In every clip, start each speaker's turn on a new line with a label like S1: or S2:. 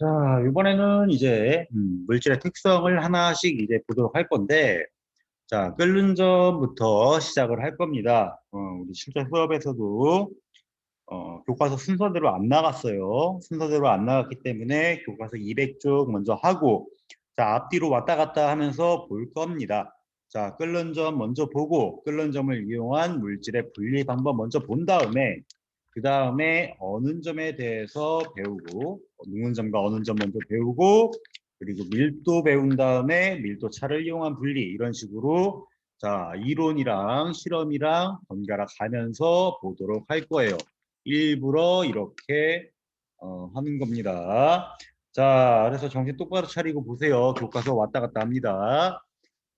S1: 자, 이번에는 이제 음, 물질의 특성을 하나씩 이제 보도록 할 건데, 자, 끓는 점부터 시작을 할 겁니다. 어, 우리 실제 수업에서도 어, 교과서 순서대로 안 나갔어요. 순서대로 안 나갔기 때문에 교과서 200쪽 먼저 하고, 자, 앞뒤로 왔다 갔다 하면서 볼 겁니다. 자, 끓는 점 먼저 보고, 끓는 점을 이용한 물질의 분리 방법 먼저 본 다음에, 그 다음에 어는 점에 대해서 배우고 누는 점과 어는 점 먼저 배우고 그리고 밀도 배운 다음에 밀도 차를 이용한 분리 이런 식으로 자 이론이랑 실험이랑 번갈아 가면서 보도록 할 거예요. 일부러 이렇게 어, 하는 겁니다. 자 그래서 정신 똑바로 차리고 보세요. 교과서 왔다 갔다 합니다.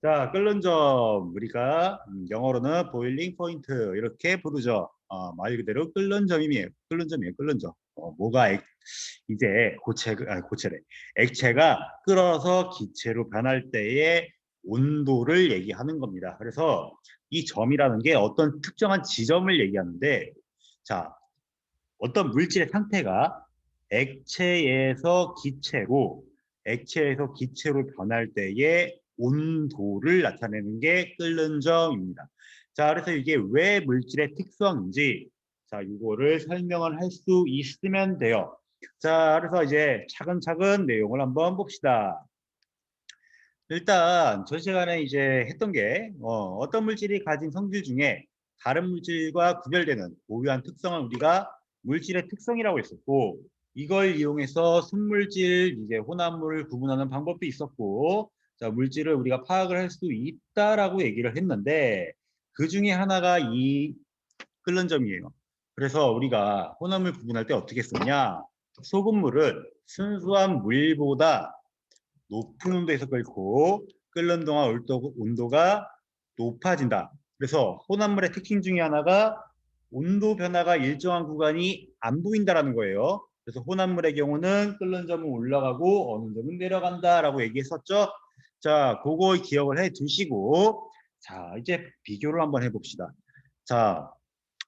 S1: 자 끓는 점 우리가 음, 영어로는 보일링 포인트 이렇게 부르죠. 어, 말 그대로 끓는 점이에요. 끓는 점이에요. 끓는 점. 어, 뭐가 액, 이제 고체, 아, 고체래. 액체가 끓어서 기체로 변할 때의 온도를 얘기하는 겁니다. 그래서 이 점이라는 게 어떤 특정한 지점을 얘기하는데, 자, 어떤 물질의 상태가 액체에서 기체로, 액체에서 기체로 변할 때의 온도를 나타내는 게 끓는 점입니다. 자, 그래서 이게 왜 물질의 특성인지 자, 이거를 설명을 할 수 있으면 돼요. 자, 그래서 이제 차근차근 내용을 한번 봅시다. 일단 전 시간에 이제 했던 게 어, 어떤 물질이 가진 성질 중에 다른 물질과 구별되는 고유한 특성을 우리가 물질의 특성이라고 했었고 이걸 이용해서 순물질, 이제 혼합물을 구분하는 방법도 있었고 자, 물질을 우리가 파악을 할 수 있다라고 얘기를 했는데 그 중에 하나가 이 끓는 점이에요. 그래서 우리가 혼합물 구분할 때 어떻게 썼냐? 소금물은 순수한 물보다 높은 온도에서 끓고 끓는 동안 온도가 높아진다. 그래서 혼합물의 특징 중에 하나가 온도 변화가 일정한 구간이 안 보인다라는 거예요. 그래서 혼합물의 경우는 끓는 점은 올라가고 어느 점은 내려간다라고 얘기했었죠. 자, 그거 기억을 해 두시고 자, 이제 비교를 한번 해봅시다. 자,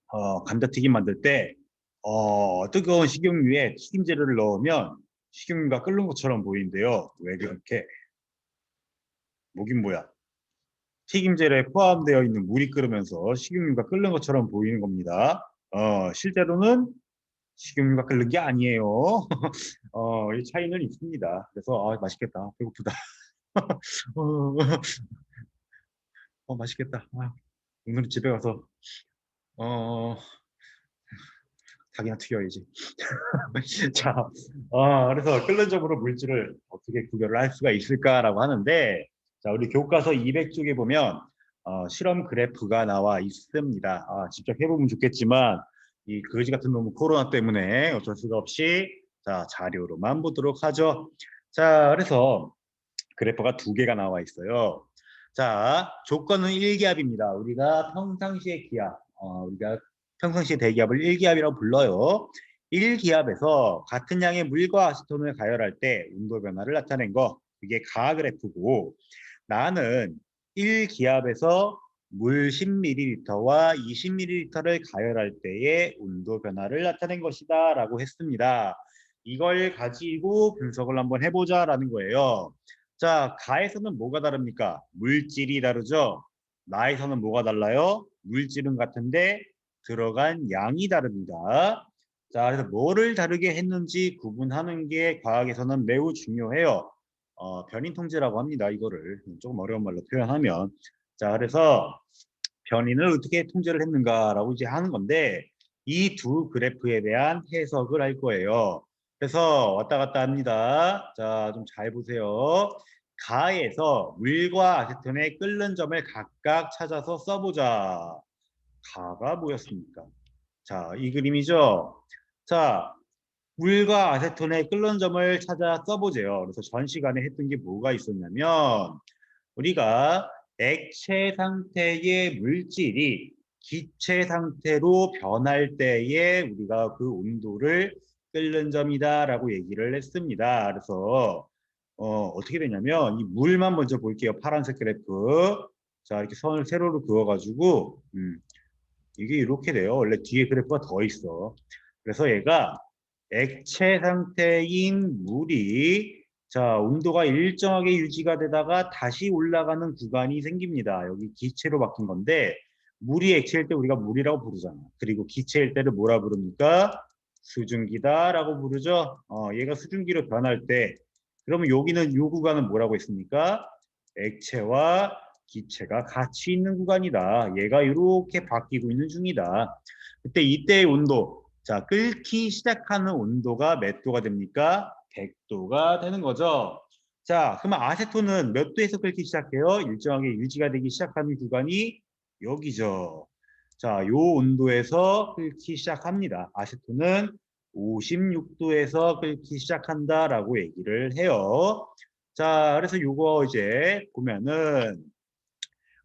S1: 어, 감자튀김 만들 때 어, 뜨거운 식용유에 튀김 재료를 넣으면 식용유가 끓는 것처럼 보이는데요. 왜 그렇게? 뭐긴 뭐야? 튀김 재료에 포함되어 있는 물이 끓으면서 식용유가 끓는 것처럼 보이는 겁니다. 어, 실제로는 식용유가 끓는 게 아니에요. 어, 이 차이는 있습니다. 그래서 아, 맛있겠다. 배고프다. 어, 어 맛있겠다. 아, 오늘 집에 가서 어 닭이나 튀겨야지. 자, 어, 그래서 점으로 물질을 어떻게 구별을 할 수가 있을까라고 하는데, 자, 우리 교과서 200쪽에 보면 어, 실험 그래프가 나와 있습니다. 아, 직접 해보면 좋겠지만 이 거지 같은 놈은 코로나 때문에 어쩔 수가 없이 자 자료로만 보도록 하죠. 자, 그래서 그래프가 두 개가 나와 있어요. 자, 조건은 1기압입니다. 우리가 평상시의 기압, 어, 우리가 평상시의 대기압을 1기압이라고 불러요. 1기압에서 같은 양의 물과 아세톤을 가열할 때 온도 변화를 나타낸 거, 이게 가 그래프고 나는 1기압에서 물 10ml와 20ml를 가열할 때의 온도 변화를 나타낸 것이다 라고 했습니다. 이걸 가지고 분석을 한번 해보자 라는 거예요. 자, 가에서는 뭐가 다릅니까? 물질이 다르죠? 나에서는 뭐가 달라요? 물질은 같은데 들어간 양이 다릅니다. 자, 그래서 뭐를 다르게 했는지 구분하는 게 과학에서는 매우 중요해요. 어, 변인 통제라고 합니다. 이거를 조금 어려운 말로 표현하면. 자, 그래서 변인을 어떻게 통제를 했는가라고 이제 하는 건데 이 두 그래프에 대한 해석을 할 거예요. 그래서 왔다 갔다 합니다. 자, 좀 잘 보세요. 가에서 물과 아세톤의 끓는 점을 각각 찾아서 써보자. 가가 뭐였습니까? 자, 이 그림이죠. 자, 물과 아세톤의 끓는 점을 찾아 써보세요. 그래서 전 시간에 했던 게 뭐가 있었냐면 우리가 액체 상태의 물질이 기체 상태로 변할 때에 우리가 그 온도를 끓는 점이다라고 얘기를 했습니다. 그래서 어, 어떻게 되냐면 이 물만 먼저 볼게요. 파란색 그래프. 자 이렇게 선을 세로로 그어가지고 음, 이게 이렇게 돼요. 원래 뒤에 그래프가 더 있어. 그래서 얘가 액체 상태인 물이 자 온도가 일정하게 유지가 되다가 다시 올라가는 구간이 생깁니다. 여기 기체로 바뀐 건데 물이 액체일 때 우리가 물이라고 부르잖아. 그리고 기체일 때를 뭐라 부릅니까? 수증기다라고 부르죠. 어, 얘가 수증기로 변할 때 그러면 여기는 이 구간은 뭐라고 했습니까? 액체와 기체가 같이 있는 구간이다. 얘가 이렇게 바뀌고 있는 중이다. 그때 이때의 온도, 자 끓기 시작하는 온도가 몇 도가 됩니까? 100도가 되는 거죠. 자, 그러면 아세톤은 몇 도에서 끓기 시작해요? 일정하게 유지가 되기 시작하는 구간이 여기죠. 자, 요 온도에서 끓기 시작합니다. 아세톤은 56도에서 끓기 시작한다라고 얘기를 해요. 자, 그래서 요거 이제 보면은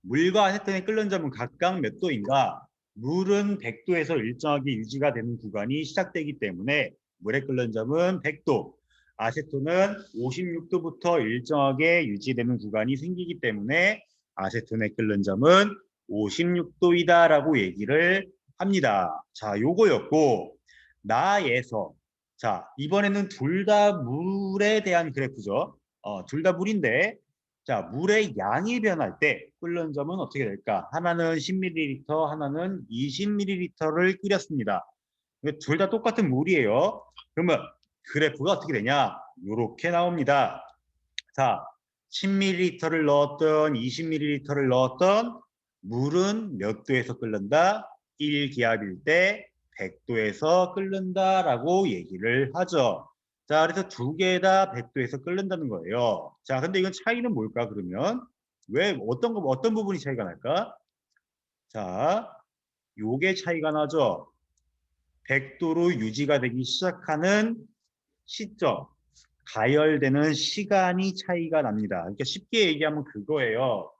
S1: 물과 아세톤이 끓는 점은 각각 몇 도인가? 물은 100도에서 일정하게 유지가 되는 구간이 시작되기 때문에 물에 끓는 점은 100도, 아세톤은 56도부터 일정하게 유지되는 구간이 생기기 때문에 아세톤의 끓는 점은 56도이다라고 얘기를 합니다. 자, 요거였고 나에서 자 이번에는 둘 다 물에 대한 그래프죠. 어, 둘 다 물인데 자 물의 양이 변할 때 끓는 점은 어떻게 될까? 하나는 10ml, 하나는 20ml를 끓였습니다. 둘 다 똑같은 물이에요. 그러면 그래프가 어떻게 되냐? 이렇게 나옵니다. 자, 10ml를 넣었던 20ml를 넣었던 물은 몇 도에서 끓는다? 1기압일 때 100도에서 끓는다라고 얘기를 하죠. 자, 그래서 두 개 다 100도에서 끓는다는 거예요. 자, 근데 이건 차이는 뭘까 그러면? 왜 어떤 거 어떤 부분이 차이가 날까? 자, 요게 차이가 나죠. 100도로 유지가 되기 시작하는 시점, 가열되는 시간이 차이가 납니다. 그러니까 쉽게 얘기하면 그거예요.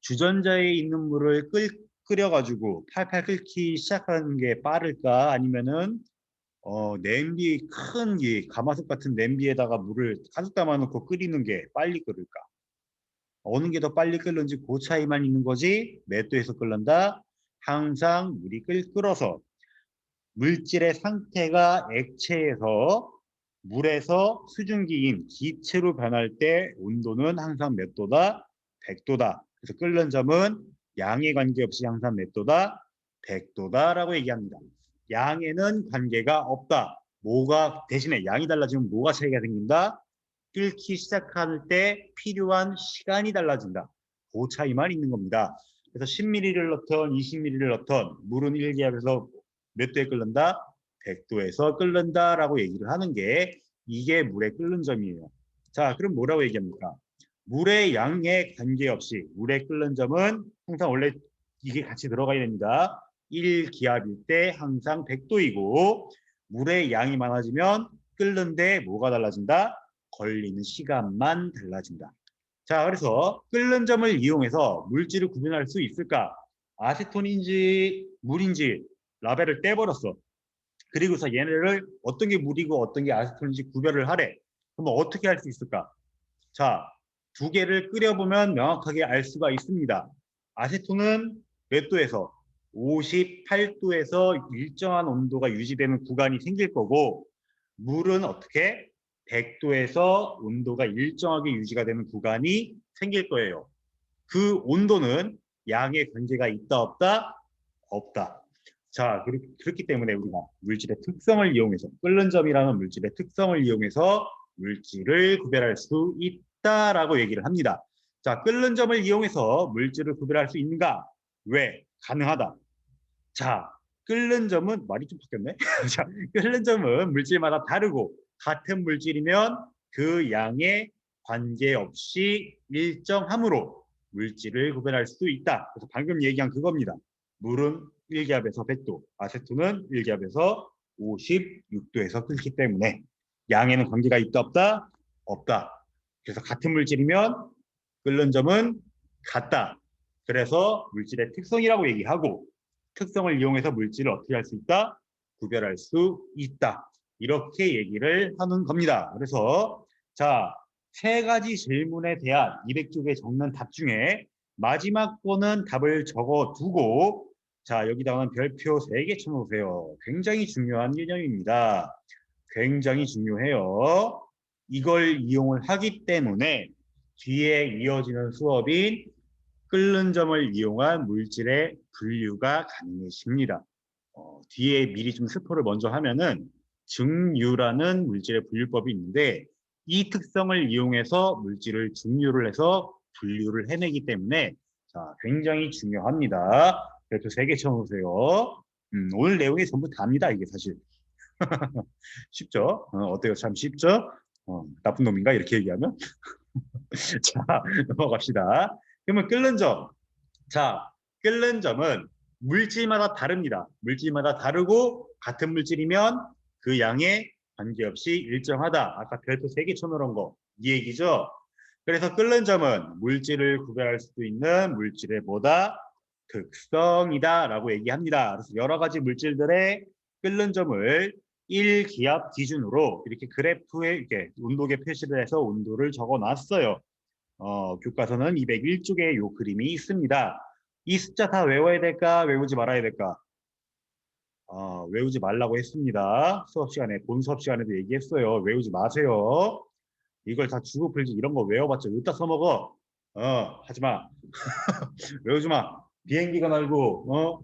S1: 주전자에 있는 물을 끓, 끓여가지고 팔팔 끓기 시작하는 게 빠를까? 아니면은 어, 냄비 큰 이 가마솥 같은 냄비에다가 물을 가득 담아놓고 끓이는 게 빨리 끓을까? 어느 게 더 빨리 끓는지 그 차이만 있는 거지 몇 도에서 끓는다? 항상 물이 끓, 끓어서 물질의 상태가 액체에서 물에서 수증기인 기체로 변할 때 온도는 항상 몇 도다? 100도다. 그래서 끓는 점은 양에 관계없이 항상 몇 도다? 100도다라고 얘기합니다. 양에는 관계가 없다. 뭐가 대신에 양이 달라지면 뭐가 차이가 생긴다? 끓기 시작할 때 필요한 시간이 달라진다. 그 차이만 있는 겁니다. 그래서 10ml를 넣던 20ml를 넣던 물은 1기압에서 몇 도에 끓는다? 100도에서 끓는다라고 얘기를 하는 게 이게 물의 끓는 점이에요. 자, 그럼 뭐라고 얘기합니까? 물의 양에 관계없이 물의 끓는 점은 항상 원래 이게 같이 들어가야 됩니다. 1기압일 때 항상 100도이고 물의 양이 많아지면 끓는데 뭐가 달라진다? 걸리는 시간만 달라진다. 자, 그래서 끓는 점을 이용해서 물질을 구분할 수 있을까? 아세톤인지 물인지 라벨을 떼버렸어. 그리고서 얘네를 어떤 게 물이고 어떤 게 아세톤인지 구별을 하래. 그럼 어떻게 할 수 있을까? 자, 두 개를 끓여보면 명확하게 알 수가 있습니다. 아세톤은 몇 도에서 58도에서 일정한 온도가 유지되는 구간이 생길 거고 물은 어떻게 100도에서 온도가 일정하게 유지가 되는 구간이 생길 거예요. 그 온도는 양의 관계가 있다 없다? 없다. 자 그렇기 때문에 우리가 물질의 특성을 이용해서 끓는 점이라는 물질의 특성을 이용해서 물질을 구별할 수 있다라고 얘기를 합니다. 자 끓는 점을 이용해서 물질을 구별할 수 있는가? 왜? 가능하다. 자, 끓는 점은 말이 좀 바뀌었네. 자, 끓는 점은 물질마다 다르고 같은 물질이면 그 양에 관계없이 일정함으로 물질을 구별할 수 있다. 그래서 방금 얘기한 그겁니다. 물은 1기압에서 100도, 아세톤은 1기압에서 56도에서 끓기 때문에 양에는 관계가 있다 없다? 없다. 그래서 같은 물질이면 끓는 점은 같다. 그래서 물질의 특성이라고 얘기하고 특성을 이용해서 물질을 어떻게 할 수 있다? 구별할 수 있다. 이렇게 얘기를 하는 겁니다. 그래서 자, 세 가지 질문에 대한 200쪽에 적는 답 중에 마지막 거는 답을 적어 두고 자, 여기다가는 별표 3개 쳐놓으세요. 굉장히 중요한 개념입니다. 굉장히 중요해요. 이걸 이용을 하기 때문에 뒤에 이어지는 수업인 끓는 점을 이용한 물질의 분류가 가능해집니다. 어, 뒤에 미리 좀 스포를 먼저 하면은 증류라는 물질의 분류법이 있는데 이 특성을 이용해서 물질을 증류를 해서 분류를 해내기 때문에 자, 굉장히 중요합니다. 그래서 세개 쳐놓으세요. 음, 오늘 내용이 전부 답니다. 이게 사실. 쉽죠? 어, 때요 참 쉽죠? 어, 나쁜 놈인가? 이렇게 얘기하면? 자, 넘어갑시다. 그러면 끓는 점. 자, 끓는 점은 물질마다 다릅니다. 물질마다 다르고 같은 물질이면 그 양에 관계없이 일정하다. 아까 별표 3개 쳐놓은 거. 이 얘기죠? 그래서 끓는 점은 물질을 구별할 수도 있는 물질의 뭐다? 특성이다 라고 얘기합니다. 그래서 여러 가지 물질들의 끓는 점을 1기압 기준으로 이렇게 그래프에 이렇게 온도계 표시를 해서 온도를 적어 놨어요. 어, 교과서는 201쪽에 요 그림이 있습니다. 이 숫자 다 외워야 될까? 외우지 말아야 될까? 어, 외우지 말라고 했습니다. 수업 시간에, 본 수업 시간에도 얘기했어요. 외우지 마세요. 이걸 다 주고 풀지 이런 거 외워봤자 어디다 써먹어? 어, 하지 마. 외우지 마. 비행기가 날고, 어,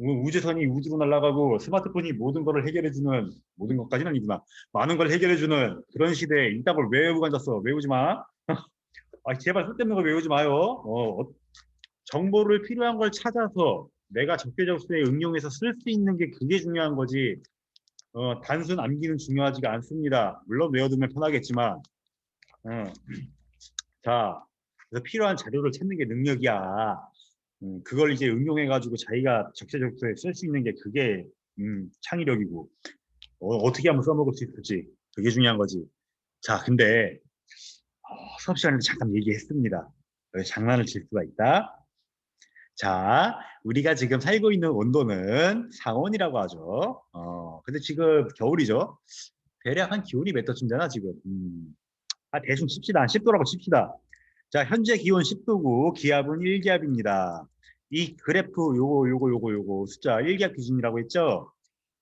S1: 우- 우주선이 우주로 날아가고 스마트폰이 모든 것을 해결해주는 모든 것까지는 아니구나. 많은 걸 해결해주는 그런 시대에 이딴 걸 외우고 앉았어. 외우지 마. 아, 제발 쓸데없는 걸 외우지 마요. 어, 어, 정보를 필요한 걸 찾아서 내가 적재적소에 응용해서 쓸 수 있는 게 그게 중요한 거지. 어, 단순 암기는 중요하지가 않습니다. 물론 외워두면 편하겠지만. 어. 자, 그래서 필요한 자료를 찾는 게 능력이야. 음, 그걸 이제 응용해가지고 자기가 적재적소에 쓸 수 있는 게 그게 음, 창의력이고 어, 떻게 하면 써먹을 수 있을지 그게 중요한 거지. 자, 근데 어, 수업 시간에도 잠깐 얘기했습니다. 왜 장난을 칠 수가 있다. 자, 우리가 지금 살고 있는 온도는 상온이라고 하죠. 어, 근데 지금 겨울이죠. 대략 한 기온이 몇 도쯤 되나 지금? 음, 아 대충 칩시다. 10도라고 칩시다. 자, 현재 기온 10도고 기압은 1기압입니다. 이 그래프 요거 요거 요거 요거 숫자 1기압 기준이라고 했죠.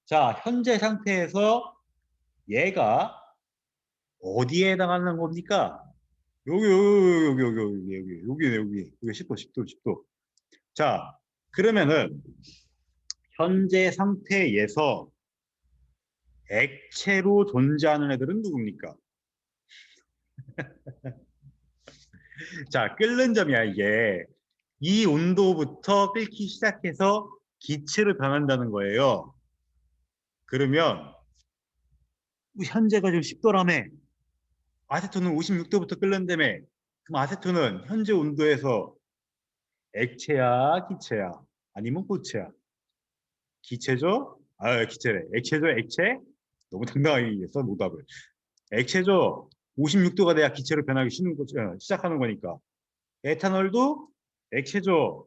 S1: 자, 현재 상태에서 얘가 어디에 해당하는 겁니까? 여기 여기 여기 여기 여기 여기 여기 여기 여기 10도 10도 10도. 자, 그러면은 현재 상태에서 액체로 존재하는 애들은 누굽니까? 자, 끓는 점이야 이게. 이 온도부터 끓기 시작해서 기체로 변한다는 거예요. 그러면 현재가 지금 10도라며 아세톤은 56도부터 끓는다며 그럼 아세톤은 현재 온도에서 액체야 기체야 아니면 고체야 기체죠? 아 기체래 액체죠 액체? 너무 당당하게 얘기했어 노답을 액체죠 56도가 돼야 기체로 변하기 쉬는 거, 어, 시작하는 거니까 에탄올도 액체죠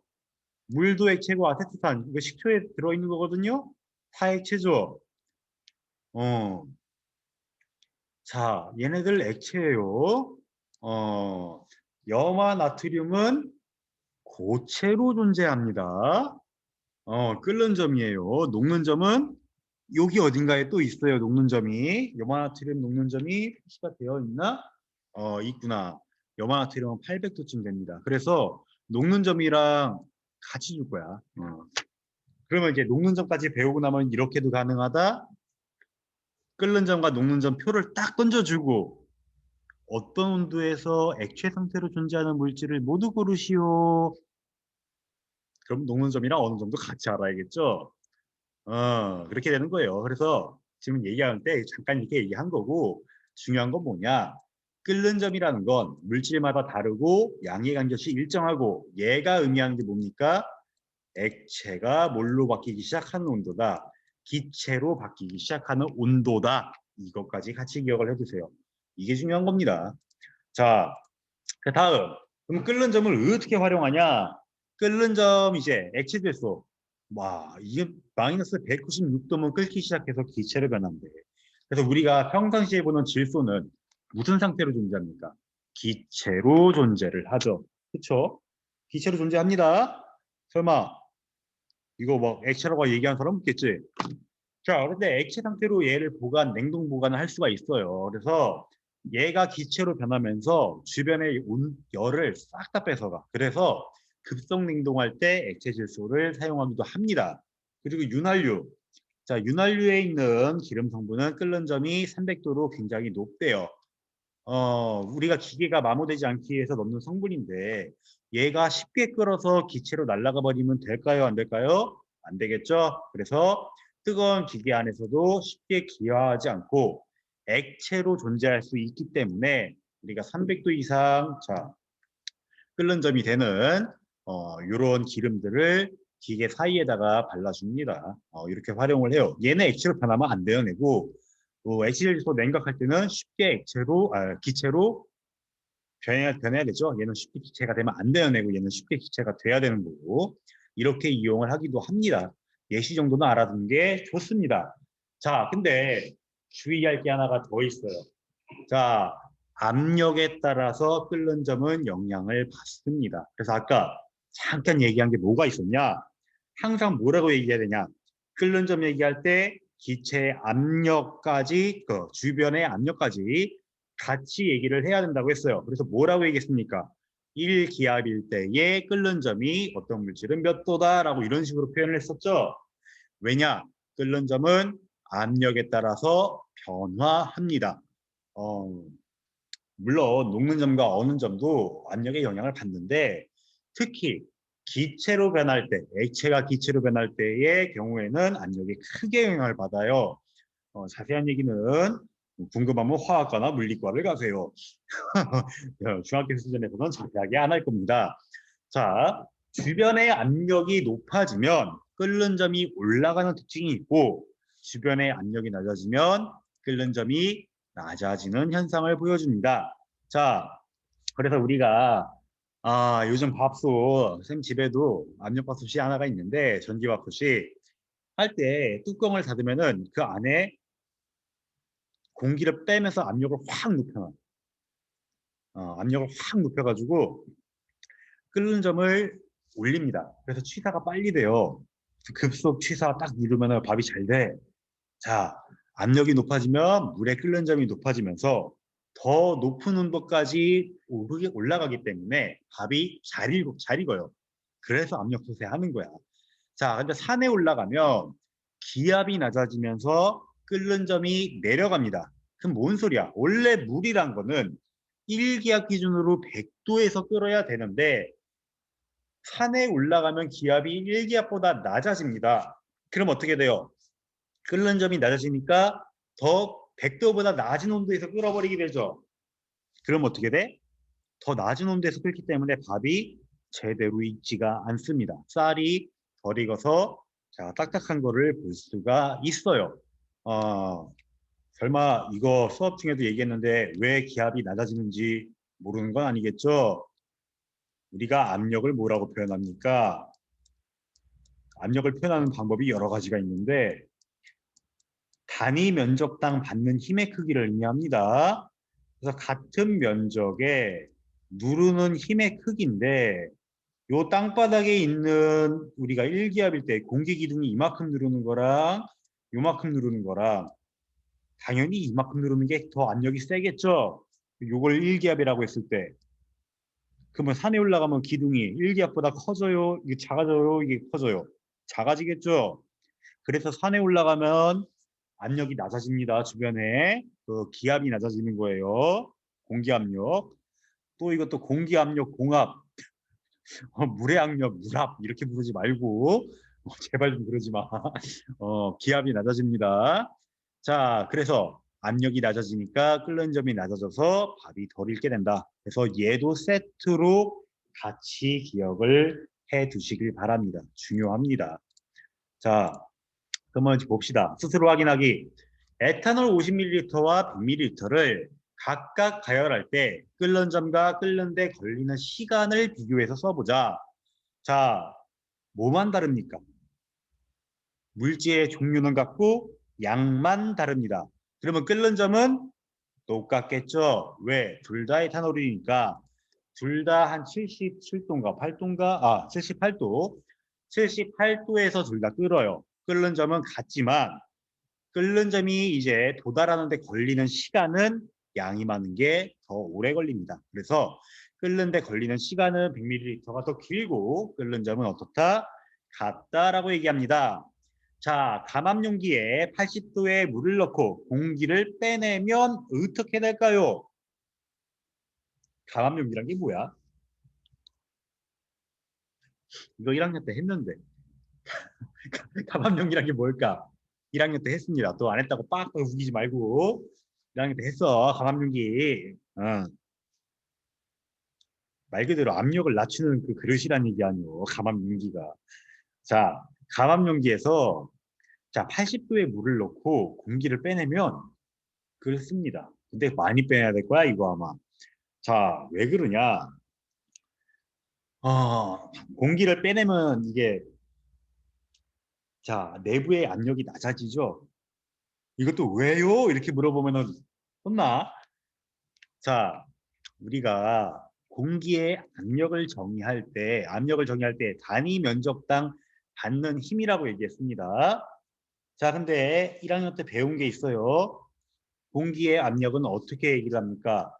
S1: 물도 액체고 아세트산 이거 식초에 들어있는 거거든요 다 액체죠 어. 자, 얘네들 액체예요. 어, 염화 나트륨은 고체로 존재합니다. 어, 끓는 점이에요. 녹는 점은 여기 어딘가에 또 있어요. 녹는 점이 염화 나트륨 녹는 점이 표시가 되어 있나? 어, 있구나. 염화 나트륨은 800도쯤 됩니다. 그래서 녹는 점이랑 같이 줄 거야. 어. 그러면 이제 녹는 점까지 배우고 나면 이렇게도 가능하다. 끓는 점과 녹는 점 표를 딱 던져주고 어떤 온도에서 액체 상태로 존재하는 물질을 모두 고르시오. 그럼 녹는 점이랑 어느 정도 같이 알아야겠죠. 어, 그렇게 되는 거예요. 그래서 지금 얘기할 때 잠깐 이렇게 얘기한 거고 중요한 건 뭐냐? 끓는 점이라는 건 물질마다 다르고 양의 관계없이 일정하고 얘가 의미하는 게 뭡니까? 액체가 뭘로 바뀌기 시작하는 온도다. 기체로 바뀌기 시작하는 온도다. 이것까지 같이 기억을 해두세요. 이게 중요한 겁니다. 자, 그 다음. 그럼 끓는 점을 어떻게 활용하냐? 끓는 점 이제 액체 됐어. 와, 이게 마이너스 196도면 끓기 시작해서 기체로 변한대. 그래서 우리가 평상시에 보는 질소는 무슨 상태로 존재합니까? 기체로 존재를 하죠. 그쵸? 기체로 존재합니다. 설마 이거 막 액체라고 얘기한 사람 없겠지? 자, 그런데 액체 상태로 얘를 보관, 냉동 보관을 할 수가 있어요. 그래서 얘가 기체로 변하면서 주변의 온, 열을 싹 다 뺏어가. 그래서 급속 냉동할 때 액체 질소를 사용하기도 합니다. 그리고 윤활유. 자, 윤활유에 있는 기름 성분은 끓는 점이 300도로 굉장히 높대요. 어, 우리가 기계가 마모되지 않기 위해서 넣는 성분인데 얘가 쉽게 끓어서 기체로 날아가 버리면 될까요? 안 될까요? 안 되겠죠? 그래서 뜨거운 기계 안에서도 쉽게 기화하지 않고 액체로 존재할 수 있기 때문에 우리가 300도 이상 자 끓는 점이 되는 어, 이런 기름들을 기계 사이에다가 발라줍니다. 어, 이렇게 활용을 해요. 얘는 액체로 변하면 안 되어내고 어, 액체질소 냉각할 때는 쉽게 액체로 아, 기체로 변해야, 변해야 되죠. 얘는 쉽게 기체가 되면 안 되어내고 얘는 쉽게 기체가 돼야 되는 거고 이렇게 이용을 하기도 합니다. 예시 정도는 알아두는 게 좋습니다. 자, 근데 주의할 게 하나가 더 있어요. 자, 압력에 따라서 끓는 점은 영향을 받습니다. 그래서 아까 잠깐 얘기한 게 뭐가 있었냐? 항상 뭐라고 얘기해야 되냐? 끓는 점 얘기할 때 기체의 압력까지, 그 주변의 압력까지 같이 얘기를 해야 된다고 했어요. 그래서 뭐라고 얘기했습니까? 1기압일 때의 끓는 점이 어떤 물질은 몇 도다라고 이런 식으로 표현을 했었죠. 왜냐? 끓는 점은 압력에 따라서 변화합니다. 어, 물론 녹는 점과 어는 점도 압력에 영향을 받는데 특히 기체로 변할 때, 액체가 기체로 변할 때의 경우에는 압력이 크게 영향을 받아요. 어, 자세한 얘기는 궁금하면 화학과나 물리과를 가세요. 중학교 수준에서는 자세하게 안 할 겁니다. 자, 주변의 압력이 높아지면 끓는 점이 올라가는 특징이 있고 주변의 압력이 낮아지면 끓는 점이 낮아지는 현상을 보여줍니다. 자, 그래서 우리가 아, 요즘 밥솥, 쌤 집에도 압력밥솥이 하나가 있는데 전기밥솥이 할 때 뚜껑을 닫으면은 그 안에 공기를 빼면서 압력을 확 높여놔. 어, 압력을 확 높여가지고 끓는 점을 올립니다. 그래서 취사가 빨리 돼요. 급속 취사 딱 누르면 밥이 잘 돼. 자, 압력이 높아지면 물의 끓는 점이 높아지면서 더 높은 온도까지 오르게 올라가기 때문에 밥이 잘, 익, 잘 익어요. 그래서 압력솥에 하는 거야. 자, 근데 산에 올라가면 기압이 낮아지면서 끓는 점이 내려갑니다. 그럼 뭔 소리야? 원래 물이란 거는 1기압 기준으로 100도에서 끓어야 되는데 산에 올라가면 기압이 1기압보다 낮아집니다. 그럼 어떻게 돼요? 끓는 점이 낮아지니까 더 100도보다 낮은 온도에서 끓어버리게 되죠. 그럼 어떻게 돼? 더 낮은 온도에서 끓기 때문에 밥이 제대로 익지가 않습니다. 쌀이 덜 익어서 자, 딱딱한 거를 볼 수가 있어요. 어, 설마 이거 수업 중에도 얘기했는데 왜 기압이 낮아지는지 모르는 건 아니겠죠? 우리가 압력을 뭐라고 표현합니까? 압력을 표현하는 방법이 여러 가지가 있는데 단위 면적당 받는 힘의 크기를 의미합니다. 그래서 같은 면적에 누르는 힘의 크기인데 요 땅바닥에 있는 우리가 1기압일 때 공기 기둥이 이만큼 누르는 거랑 요만큼 누르는 거랑 당연히 이만큼 누르는 게 더 압력이 세겠죠. 요걸 1기압이라고 했을 때 그러면 산에 올라가면 기둥이 1기압보다 커져요? 이게 작아져요? 이게 커져요? 작아지겠죠? 그래서 산에 올라가면 압력이 낮아집니다. 주변에 그 기압이 낮아지는 거예요. 공기압력. 또 이것도 공기압력, 공압, 어, 물의 압력, 물압 이렇게 부르지 말고 어, 제발 좀 그러지 마. 어, 기압이 낮아집니다. 자, 그래서 압력이 낮아지니까 끓는 점이 낮아져서 밥이 덜 익게 된다. 그래서 얘도 세트로 같이 기억을 해 두시길 바랍니다. 중요합니다. 자, 그러면 봅시다. 스스로 확인하기. 에탄올 50ml와 100ml를 각각 가열할 때 끓는 점과 끓는 데 걸리는 시간을 비교해서 써보자. 자, 뭐만 다릅니까? 물질의 종류는 같고 양만 다릅니다. 그러면 끓는 점은 똑같겠죠. 왜? 둘 다 에탄올이니까 둘 다 한 77도인가 8도인가? 아, 78도. 78도에서 둘 다 끓어요. 끓는 점은 같지만 끓는 점이 이제 도달하는 데 걸리는 시간은 양이 많은 게 더 오래 걸립니다. 그래서 끓는 데 걸리는 시간은 100ml가 더 길고 끓는 점은 어떻다? 같다라고 얘기합니다. 자, 감압 용기에 80도의 물을 넣고 공기를 빼내면 어떻게 될까요? 감압 용기란 게 뭐야? 이거 1학년 때 했는데. 감압 용기란 게 뭘까? 1학년 때 했습니다. 또 안 했다고 빡빡 우기지 말고 1학년 때 했어. 감압 용기. 어. 말 그대로 압력을 낮추는 그 그릇이란 얘기 아니요. 감압 용기가. 자, 감압 용기에서 자 80도의 물을 넣고 공기를 빼내면 그렇습니다. 근데 많이 빼야 될 거야 이거 아마. 자, 왜 그러냐? 어, 공기를 빼내면 이게 자 내부의 압력이 낮아지죠. 이것도 왜요? 이렇게 물어보면은 혼나. 자, 우리가 공기의 압력을 정의할 때, 압력을 정의할 때 단위 면적당 받는 힘이라고 얘기했습니다. 자, 근데 1학년 때 배운 게 있어요. 공기의 압력은 어떻게 얘기를 합니까?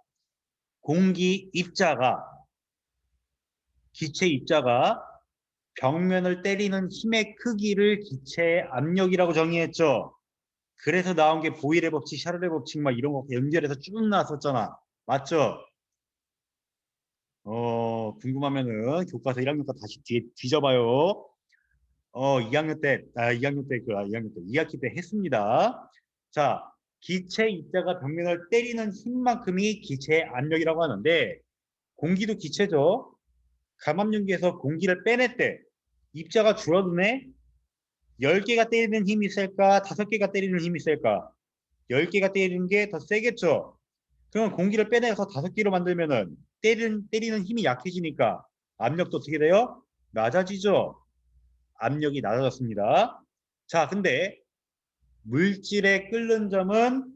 S1: 공기 입자가 기체 입자가 벽면을 때리는 힘의 크기를 기체의 압력이라고 정의했죠. 그래서 나온 게 보일의 법칙, 샤를의 법칙 막 이런 거 연결해서 쭉 나왔었잖아. 맞죠? 어, 궁금하면은 교과서 1학년 거 다시 뒤에 뒤져봐요. 어, 2학년 때, 아, 2학년 때, 그, 아, 2학년 때, 2학기 때 했습니다. 자, 기체 입자가 벽면을 때리는 힘만큼이 기체의 압력이라고 하는데, 공기도 기체죠. 감압용기에서 공기를 때, 입자가 줄어드네? 10개가 때리는 힘이 셀까? 5개가 때리는 힘이 셀까? 10개가 때리는 게 더 세겠죠? 그러면 공기를 빼내서 5개로 만들면은 때리는, 때리는 힘이 약해지니까 압력도 어떻게 돼요? 낮아지죠? 압력이 낮아졌습니다. 자, 근데 물질의 끓는 점은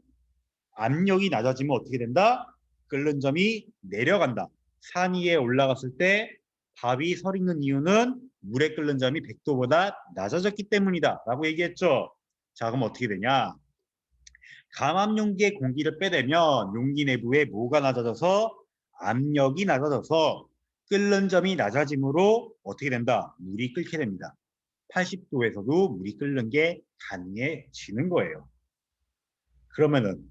S1: 압력이 낮아지면 어떻게 된다? 끓는 점이 내려간다. 산 위에 올라갔을 때 밥이 설 있는 이유는 물에 끓는 점이 100도보다 낮아졌기 때문이다. 라고 얘기했죠. 자, 그럼 어떻게 되냐? 감압 용기에 공기를 빼내면 용기 내부에 뭐가 낮아져서 압력이 낮아져서 끓는 점이 낮아짐으로 어떻게 된다? 물이 끓게 됩니다. 80도에서도 물이 끓는 게 가능해지는 거예요. 그러면은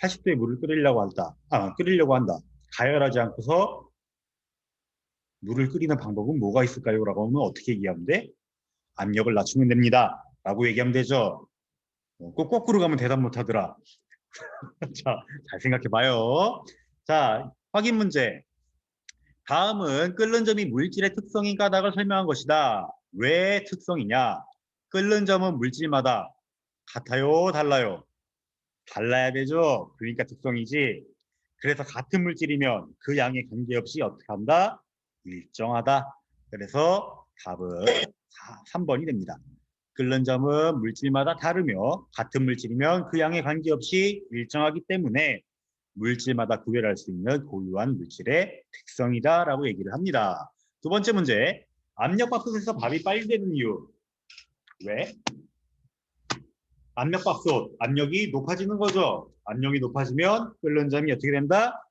S1: 80도에 물을 끓이려고 한다. 아, 끓이려고 한다. 가열하지 않고서 물을 끓이는 방법은 뭐가 있을까요? 라고 하면 어떻게 얘기하면 돼? 압력을 낮추면 됩니다. 라고 얘기하면 되죠. 어, 꼭 거꾸로 가면 대답 못 하더라. 자, 잘 생각해 봐요. 자, 확인 문제. 다음은 끓는 점이 물질의 특성인 까닭을 설명한 것이다. 왜 특성이냐? 끓는 점은 물질마다 같아요, 달라요? 달라야 되죠. 그러니까 특성이지. 그래서 같은 물질이면 그 양에 관계없이 어떻게 한다? 일정하다. 그래서 답은 4, 3번이 됩니다. 끓는 점은 물질마다 다르며 같은 물질이면 그 양에 관계없이 일정하기 때문에 물질마다 구별할 수 있는 고유한 물질의 특성이다 라고 얘기를 합니다. 두 번째 문제. 압력밥솥에서 밥이 빨리 되는 이유. 왜? 압력밥솥. 압력이 높아지는 거죠. 압력이 높아지면 끓는 점이 어떻게 된다?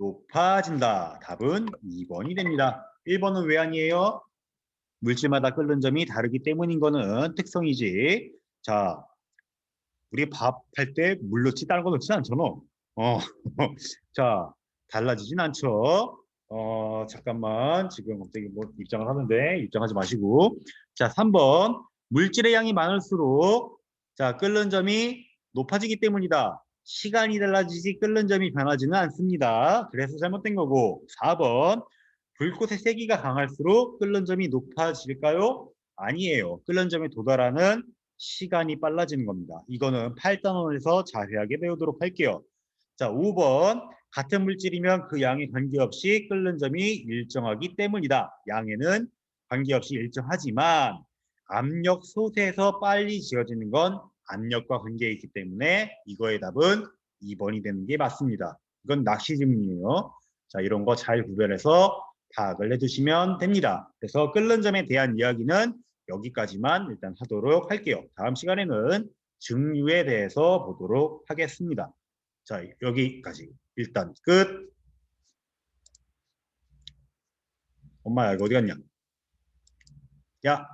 S1: 높아진다. 답은 2번이 됩니다. 1번은 왜 아니에요? 물질마다 끓는 점이 다르기 때문인 거는 특성이지. 자, 우리 밥 할 때 물 넣지 다른 거 넣지 않잖아. 어, 자, 달라지진 않죠. 어, 잠깐만. 지금 갑자기 뭐 입장을 하는데 입장하지 마시고. 자, 3번. 물질의 양이 많을수록 자, 끓는 점이 높아지기 때문이다. 시간이 달라지지 끓는 점이 변하지는 않습니다. 그래서 잘못된 거고. 4번. 불꽃의 세기가 강할수록 끓는 점이 높아질까요? 아니에요. 끓는 점에 도달하는 시간이 빨라지는 겁니다. 이거는 8단원에서 자세하게 배우도록 할게요. 자, 5번. 같은 물질이면 그 양에 관계없이 끓는 점이 일정하기 때문이다. 양에는 관계없이 일정하지만 압력 솥에서 빨리 지어지는 건 압력과 관계에 있기 때문에 이거의 답은 2번이 되는 게 맞습니다. 이건 낚시 질문이에요. 자, 이런 거 잘 구별해서 파악을 해두시면 됩니다. 그래서 끓는 점에 대한 이야기는 여기까지만 일단 하도록 할게요. 다음 시간에는 증류에 대해서 보도록 하겠습니다. 자, 여기까지 일단 끝. 엄마야, 이거 어디 갔냐? 야,